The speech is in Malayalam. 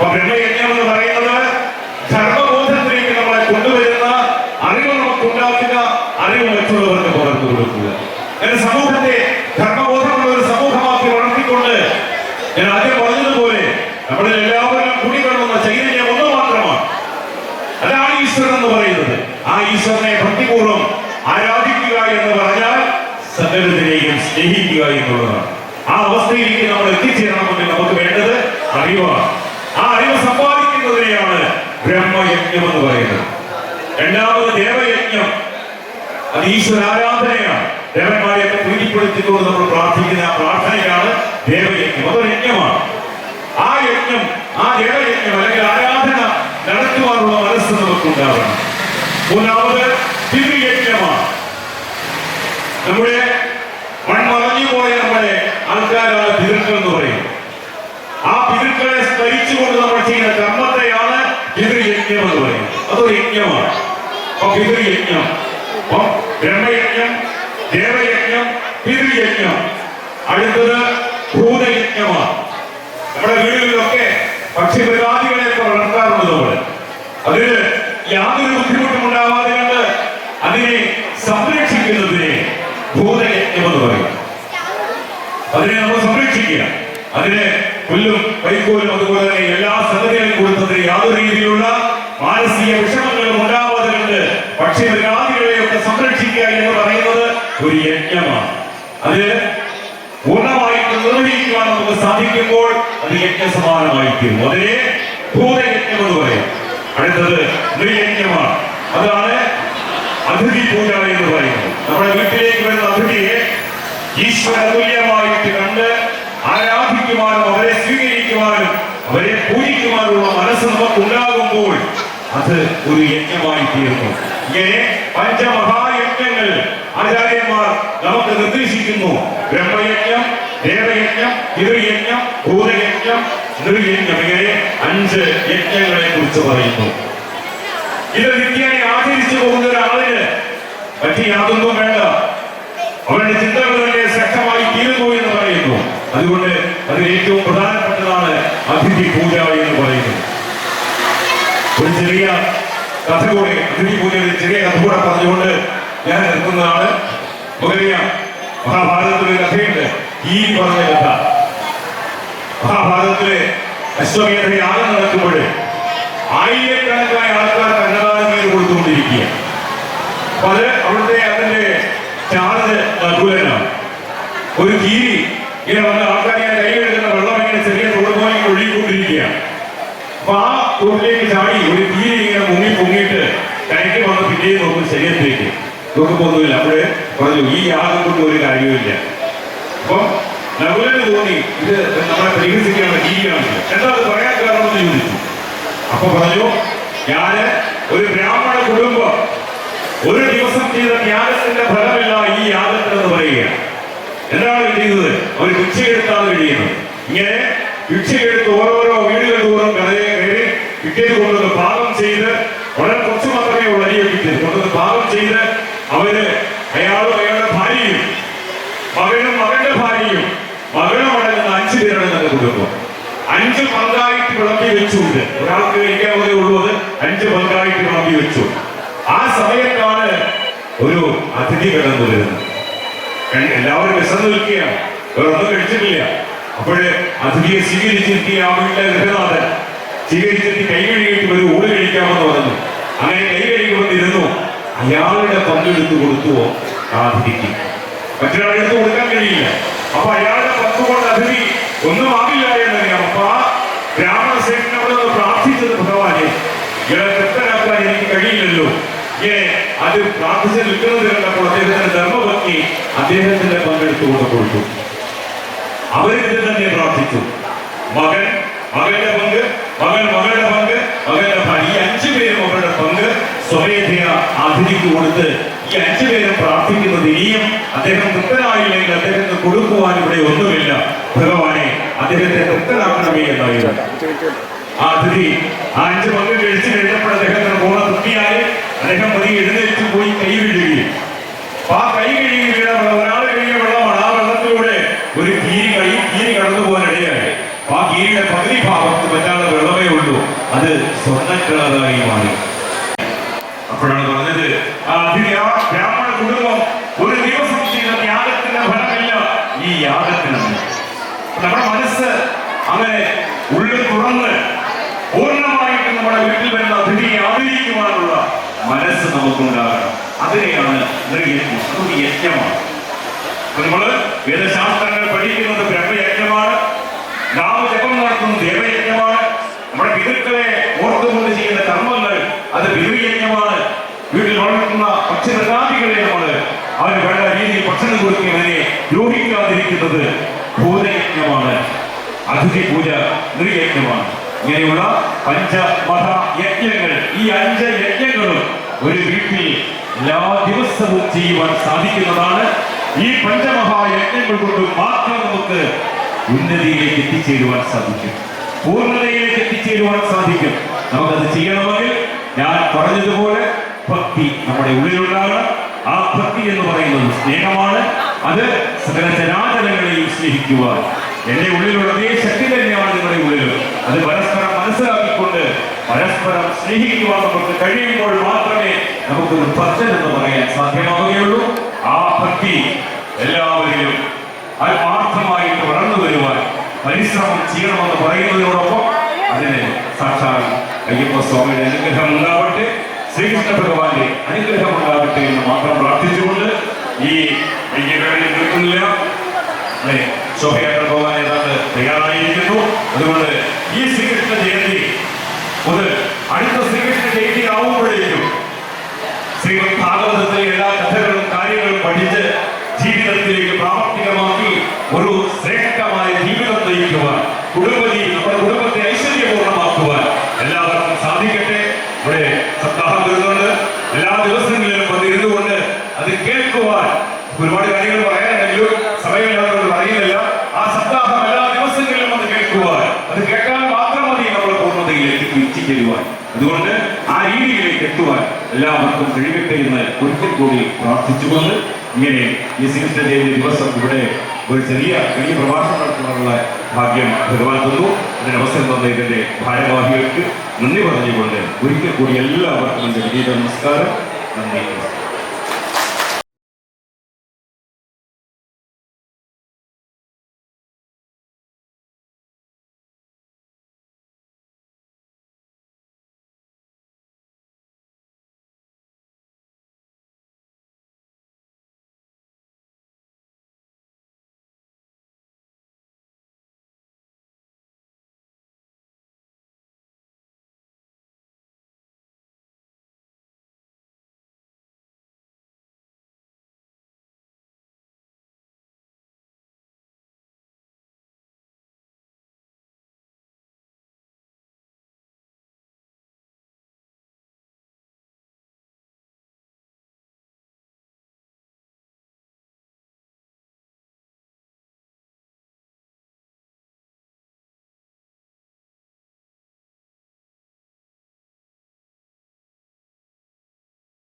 ബ്രഹ്മയജ്ഞം എന്ന് പറയുന്നത്? ധർമ്മബോധത്തിലേക്ക് നമ്മളെ കൊണ്ടുവരുന്ന അറിവ് നമുക്ക് ഉണ്ടാക്കുക അറിവ് മറ്റുള്ളവർക്ക് പകർന്നു കൊടുക്കുക. ധർമ്മബോധമുള്ള ഒരു സമൂഹമാക്കി വളർത്തിക്കൊണ്ട് ഞാൻ ആദ്യം പറഞ്ഞതുപോലെ നമ്മളിൽ എല്ലാവരും കുടികൊള്ളുന്ന ചൈതന്യം ഒന്ന് മാത്രമാണ്. ആ ഈശ്വരനെ ഭക്തിപൂർവം ആരാധിക്കുക എന്ന് പറഞ്ഞാൽ സകലത്തിനെയും സ്നേഹിക്കുക എന്നുള്ളതാണ്. ആ അവസ്ഥയിലേക്ക് നമ്മൾ എത്തിച്ചേരണമെങ്കിൽ നമുക്ക് വേണ്ടത് അറിവാണ് ആ അറിവ് സമ്പാദിക്കുന്നതിനെയാണ് ബ്രഹ്മയജ്ഞം എന്ന് പറയുന്നത്. രണ്ടാമത് ദേവയജ്ഞം. അത് ഈശ്വര ആരാധനയാണ്. ദേവന്മാരെയൊക്കെ പ്രീതിപ്പെടുത്തിക്കൊണ്ട് നമ്മൾ പ്രാർത്ഥിക്കുന്ന ആ പ്രാർത്ഥനയാണ് ദേവയജ്ഞം. അതൊരു യജ്ഞമാണ്. ആ യജ്ഞം ആ ദേവയജ്ഞം അല്ലെങ്കിൽ ആരാധന നടത്തുവാനുള്ള മനസ്സ് നമുക്കുണ്ടാവണം. മൂന്നാമത് ദിവ്യയജ്ഞമാണ്. നമ്മുടെ മൺമറഞ്ഞു പോയ നമ്മുടെ ആൾക്കാരാണ് പിതൃക്കൾ എന്ന് പറയും. ആ പിതൃക്കളെ സ്മരിച്ചുകൊണ്ട് നമ്മൾ ചെയ്യുന്ന കർമ്മത്തെയാണ് പിതൃയജ്ഞം എന്ന് പറയും. അതൊരു യജ്ഞമാണ്. അപ്പൊ പിതൃയജ്ഞം അപ്പൊ ബ്രഹ്മയജ്ഞം ദേവയജ്ഞം പിതൃയജ്ഞം അടുത്തത് ഭൂതയജ്ഞമാണ്. നമ്മുടെ വീടുകളിലൊക്കെ പക്ഷിമൃഗാദികളെയൊക്കെ വളർത്താറുണ്ട് നമ്മൾ അതിന് യാതൊരു ബുദ്ധിമുട്ടും ഉണ്ടാവാതെ കണ്ട് അതിനെ സംരക്ഷിക്കുന്നതിനെ ഭൂതയജ്ഞം എന്ന് പറയും. അതിനെ നമ്മൾ സംരക്ഷിക്കുക. അതിന് പുല്ലും വൈക്കോലും അതുപോലെ തന്നെ എല്ലാ സംഗതികളും കൊടുത്തതിന് യാതൊരു രീതിയിലുള്ള മാനസിക വിഷമങ്ങളും ഉണ്ടാവാതെ കണ്ട് മൃഗാദികളെയൊക്കെ സംരക്ഷിക്കുക എന്ന് പറയുന്നത് ഒരു യജ്ഞമാണ്. അത് പൂർണമായിട്ട് നിർവഹിക്കുവാൻ നമുക്ക് സാധിക്കുമ്പോൾ അത് യജ്ഞസമാനമായി തീരുന്നു അതിനെ ഭൂതയജ്ഞം എന്ന് പറയും. അടുത്തത് നൃയജ്ഞമാണ്. അതാണ് അതിഥി പൂജ എന്ന് പറയുന്നത്. നമ്മുടെ വീട്ടിലേക്ക് വരുന്ന അതിഥിയെ ഈശ്വര തുല്യമായിട്ട് കണ്ട് ആരാധിക്കുവാനും അവരെ സ്വീകരിക്കുവാനും അവരെ പൂജിക്കുവാനുള്ള മനസ്സ് നമുക്ക് ഉണ്ടാകുമ്പോൾ അത് ഒരു യജ്ഞമായി തീർന്നു. ഇങ്ങനെ പഞ്ചമഹായജ്ഞങ്ങൾ ആചാര്യന്മാർ നമുക്ക് നിർദ്ദേശിക്കുന്നു. ബ്രഹ്മയജ്ഞം ദേവയജ്ഞം പിതൃയജ്ഞം ഭൂതയജ്ഞം നൃയജ്ഞം ഇങ്ങനെ അഞ്ച് യജ്ഞങ്ങളെ കുറിച്ച് പറയുന്നു. ഇത് നിത്യായി ആചരിച്ചു പോകുന്ന ഒരാളിന് പറ്റി യാതൊന്നും വേണ്ട. അവരുടെ ചിന്തകൾ തന്നെ ശക്തമായി തീരുന്നു എന്ന് പറയുന്നു. അതുകൊണ്ട് അതിൽ ഏറ്റവും പ്രധാനപ്പെട്ടതാണ് അതിഥി പൂജ എന്ന് പറയുന്നു ഒരു ചെറിയ കഥ കൂടെ അതിഥി പൂജയുടെ ചെറിയ കഥ കൂടെ പറഞ്ഞുകൊണ്ട് ഞാൻ നിർത്തുന്നതാണ്. മഹാഭാരതത്തിലെ കഥയുണ്ട്. ഈ പറഞ്ഞ കഥ. മഹാഭാരതത്തിലെ അശ്വമേധ യാഗം നടക്കുമ്പോൾ ആയിരക്കണക്കായ ആൾക്കാർ അന്നദാനം കൊടുത്തുകൊണ്ടിരിക്കുക അപ്പൊ അത് അവിടുത്തെ അതിന്റെ ചാർജ് നകുലനാണ് ഒരു കീരി ഇങ്ങനെ വന്ന ആൾക്കാർ ഇങ്ങനെ കൈ എടുക്കുന്ന വെള്ളം ഇങ്ങനെ ചെറിയ തോട് പോലെ ഇങ്ങനെ ഒഴുകിക്കൊണ്ടിരിക്കുകയാണ് അപ്പൊ ആ തോട്ടിലേക്ക് ചാടി ഒരു കീരി ഇങ്ങനെ മുങ്ങി പൊങ്ങിയിട്ട് കരയ്ക്ക് വന്ന് പിന്നെയും നോക്കും നോക്കുമ്പോന്നുമില്ല അപ്പോഴേ പറഞ്ഞു ഈ യാഗം കൊണ്ട് ഒരു കാര്യവുമില്ല. അപ്പം നകുലന് തോന്നി ഇത് നമ്മളെ പരിഹസിക്കാനുള്ള ജീവിയാണ് എന്താ അത് പറയാൻ കാരണം എന്ന് ചോദിച്ചു. അപ്പൊ പറഞ്ഞു ഞാൻ ഒരു ബ്രാഹ്മണ കുടുംബം ഒരു ദിവസം ചെയ്ത ത്യാഗത്തിന്റെ ഫലമില്ല ഈ യാഗത്തിനെന്ന് പറയുക എന്താണ് ചെയ്യുന്നത് അവർ ഭിക്ഷയെടുത്താണ് കഴിയുന്നത്. ഇങ്ങനെ ഭിക്ഷയെടുത്ത് ഓരോരോ വീടുകൾ തോറും കഥയെ കയറി കിട്ടിയത് കൊണ്ടുവന്ന് പാകം ചെയ്ത് വളരെ കുറച്ച് മാത്രമേ ഉള്ളൂ അരിയെ കിട്ടിയത് കൊണ്ടൊന്ന് പാകം ചെയ്ത് അവർ അയാളും അയാളുടെ ഭാര്യയും മകനും മകന്റെ ഭാര്യയും മകനും അടങ്ങുന്ന അഞ്ചു പേരടങ്ങുന്ന കുടുംബം. അഞ്ച് പങ്കായിട്ട് വിളമ്പി വെച്ചുകൊണ്ട് ഒരാൾക്ക് കഴിക്കാവുന്നതേ ഉള്ളൂ അത് അഞ്ച് പങ്കായിട്ട് വിളമ്പി വെച്ചു. ആ സമയത്താണ് ഒരു അതിഥി കടന്നു വരുന്നത്. എല്ലാവരും വിശന്നു നിൽക്കുകയാണ്. ഒന്നും കഴിച്ചിട്ടില്ല. അപ്പോഴ് അതിഥിയെ സ്വീകരിച്ചിരിക്കുക ആ വീട്ടിലെ ഗൃഹനാഥൻ സ്വീകരിച്ചിട്ട് കൈ കഴുകിയിട്ട് ഒരു ഊട് കഴിക്കാമെന്ന് പറഞ്ഞു. അങ്ങനെ കൈ കഴുകിക്കൊണ്ടിരുന്നു അയാളുടെ പങ്കെടുത്തു കൊടുത്തുവോ ആ അതിഥിക്ക് മറ്റൊരാളെടുത്ത് കൊടുക്കാൻ കഴിയില്ല. അപ്പൊ അയാളുടെ പങ്ക് കൊണ്ട് അതിഥി ഒന്നും ആകില്ല എന്നറിയാം അപ്പൊ ആ ബ്രാഹ്മണ സേനോട് പ്രാർത്ഥിച്ചത് ഭഗവാനെ ഇയാളെ തൃപ്തനാക്കാൻ എനിക്ക് കഴിയില്ലല്ലോ. ഇങ്ങനെ അത് പ്രാർത്ഥിച്ച് നിൽക്കുന്നത് കണ്ടപ്പോൾ അദ്ദേഹത്തിന്റെ ധർമ്മപത്നി അദ്ദേഹത്തിന്റെ പങ്കെടുത്തുകൊണ്ട് കൊടുത്തു അവരിതിൽ തന്നെ പ്രാർത്ഥിച്ചു. മകൻ മകന്റെ പങ്ക് മകൻ മകളുടെ പങ്ക് മകന്റെ ഭാര്യ ഈ അഞ്ചു പേരും അവരുടെ പങ്ക് സ്വമേധയ അതിഥിക്ക് കൊടുത്ത് ഈ അഞ്ചു പേരും പ്രാർത്ഥിക്കുന്നത് ഇനിയും അദ്ദേഹം തൃപ്തനായില്ലെങ്കിൽ അദ്ദേഹത്തിന് കൊടുക്കുവാൻ ഇവിടെ ഒന്നുമില്ല. ഭഗവാനെ അദ്ദേഹത്തെ തൃപ്തനാക്കണമേ എന്നായിരുന്നു. ആ അതിഥി ആ അഞ്ച് പങ്ക് കഴിച്ചു കഴിഞ്ഞപ്പോൾ അദ്ദേഹത്തിന് പൂർണ തൃപ്തിയായി. അദ്ദേഹം പതി എഴുന്നേറ്റ് പോയി കൈ അപ്പൊ ആ കൈ കഴുകി വീണ ഒരാൾ കഴുകിയ വെള്ളമാണ് ആ വെള്ളത്തിലൂടെ ഒരു കീരി കൈ കീരി കടന്നു പോകാൻ ഇടയായി. ആ കീരിയുടെ പകുതി ഭാഗത്ത് മറ്റാളുടെ വെള്ളമേ ഉള്ളൂ. അത് സ്വർണക്കിളറായി മാറി. അപ്പോഴാണ് പറഞ്ഞത്. ബ്രാഹ്മണ കുടുംബം ഒരു ദിവസം ചെയ്ത യാഗത്തിന്റെ ഫലമില്ല ഈ യാഗത്തിനാണ് നമ്മുടെ മനസ്സ് അങ്ങനെ ഉള്ളിൽ തുറന്ന് പൂർണമായിട്ട് നമ്മുടെ വീട്ടിൽ വരുന്ന അതിഥിയെ ആദരിക്കുവാനുള്ള മനസ്സ് നമുക്കുണ്ടാകണം. അതിനെയാണ് നൃയജ്ഞം അതൊരു യജ്ഞമാണ്. നമ്മൾ വേദശാസ്ത്രങ്ങൾ പഠിക്കുന്നത് ബ്രഹ്മയജ്ഞമാണ്. നാമജപം നടത്തുന്നത് ദേവയജ്ഞമാണ്. നമ്മുടെ പിതൃക്കളെ ഓർത്തുകൊണ്ട് ചെയ്യുന്ന കർമ്മങ്ങൾ ദ്രോഹിക്കാതിരിക്കുന്നത് ഭൂതയജ്ഞമാണ്. അതിഥി പൂജ നൃയജ്ഞമാണ്. ഇങ്ങനെയുള്ള പഞ്ചമഹ യജ്ഞങ്ങൾ ഈ അഞ്ച് യജ്ഞങ്ങളും ഒരു വീട്ടിൽ എല്ലാ ദിവസവും ചെയ്യുവാൻ സാധിക്കുന്നതാണ്. ഈ പഞ്ചമഹായജ്ഞങ്ങൾ കൊണ്ട് മാത്രം നമുക്ക് ഉന്നതിയിലേക്ക് എത്തിച്ചേരുവാൻ സാധിക്കും. പൂർണതയിലേക്ക് എത്തിച്ചേരുവാൻ സാധിക്കും. നമുക്കത് ചെയ്യണമെങ്കിൽ ഞാൻ പറഞ്ഞതുപോലെ ഭക്തി നമ്മുടെ ഉള്ളിലുണ്ടാകണം. ആ ഭക്തി എന്ന് പറയുന്നത് സ്നേഹമാണ്. അത് സകല ചരാചരങ്ങളെയും സ്നേഹിക്കുക എന്റെ ഉള്ളിലുള്ള അതേ ശക്തി തന്നെയാണ് നിങ്ങളുടെ ഉള്ളിൽ അത് പരസ്പരം മനസ്സിലാക്കിക്കൊണ്ട് പരസ്പരം സ്നേഹിക്കുവാൻ നമുക്ക് കഴിയുമ്പോൾ മാത്രമേ നമുക്കൊരു ഭക്തൻ എന്ന് പറയാൻ സാധ്യമാവുകയുള്ളൂ. ആ ഭക്തി എല്ലാവരിലും ആത്മാർത്ഥമായിട്ട് വളർന്നു വരുവാൻ പരിശ്രമം ചെയ്യണമെന്ന് പറയുന്നതിനോടൊപ്പം അതിന് സാക്ഷാൽ അയ്യപ്പ സ്വാമിയുടെ അനുഗ്രഹം ഉണ്ടാവട്ടെ. ശ്രീകൃഷ്ണ ഭഗവാന്റെ അനുഗ്രഹം ഉണ്ടാവട്ടെ എന്ന് മാത്രം പ്രാർത്ഥിച്ചുകൊണ്ട് ഈ വൈദ്യകളിൽ നിൽക്കുന്നില്ല അതെ ശോഭയാത്ര പോകാൻ ഏതാണ്ട് തയ്യാറായിരിക്കുന്നു. അതുകൊണ്ട് ഈ ശ്രീകൃഷ്ണ ജയന്തി മുതൽ അടുത്ത ശ്രീകൃഷ്ണ ജയന്തി ആവുമ്പോഴേക്കും ശ്രീമദ് ഭാഗവതത്തിലെ എല്ലാ കഥകളും കാര്യങ്ങളും പഠിച്ച് ജീവിതത്തിലേക്ക് പ്രാവർത്തികമാക്കി ഒരു ശ്രേഷ്ഠമായ ജീവിതം നയിക്കുവാൻ കുടുംബജീ നമ്മുടെ കുടുംബത്തെ ഐശ്വര്യപൂർണമാക്കുവാൻ എല്ലാവർക്കും സാധിക്കട്ടെ ഇവിടെ സപ്താഹം വരുന്നുണ്ട് എല്ലാ ദിവസങ്ങളിലും വന്നിരുന്നു കൊണ്ട് അത് കേൾക്കുവാൻ ഒരുപാട് കാര്യങ്ങൾ പറയാനുണ്ടെങ്കിലും സമയമില്ലാത്തവർ അറിയില്ല ആ സപ്താഹം എല്ലാ ദിവസങ്ങളിലും അത് കേൾക്കുക അത് കേട്ടാൽ മാത്രം മതി നമ്മൾ പൂർണതയിലേക്ക് എത്തിച്ചേരുവാൻ. അതുകൊണ്ട് ആ രീതിയിലേക്ക് എത്തുവാൻ എല്ലാവർക്കും കഴിയട്ടെ എന്ന് ഒരിക്കൽ കൂടി പ്രാർത്ഥിച്ചുകൊണ്ട് ഇങ്ങനെ ഈ ശ്രീകൃഷ്ണ ദിവസം ഇവിടെ ഒരു ചെറിയ വലിയ പ്രഭാഷണം നടത്തുവാനുള്ള ഭാഗ്യം ഭഗവാൻ തന്നു. അതിന് അവസരം തന്ന ഇതിന്റെ ഭാരവാഹികൾക്ക് നന്ദി പറഞ്ഞുകൊണ്ട് ഒരിക്കൽ കൂടി എല്ലാവർക്കും എന്റെ വിനീത നമസ്കാരം. നന്ദി.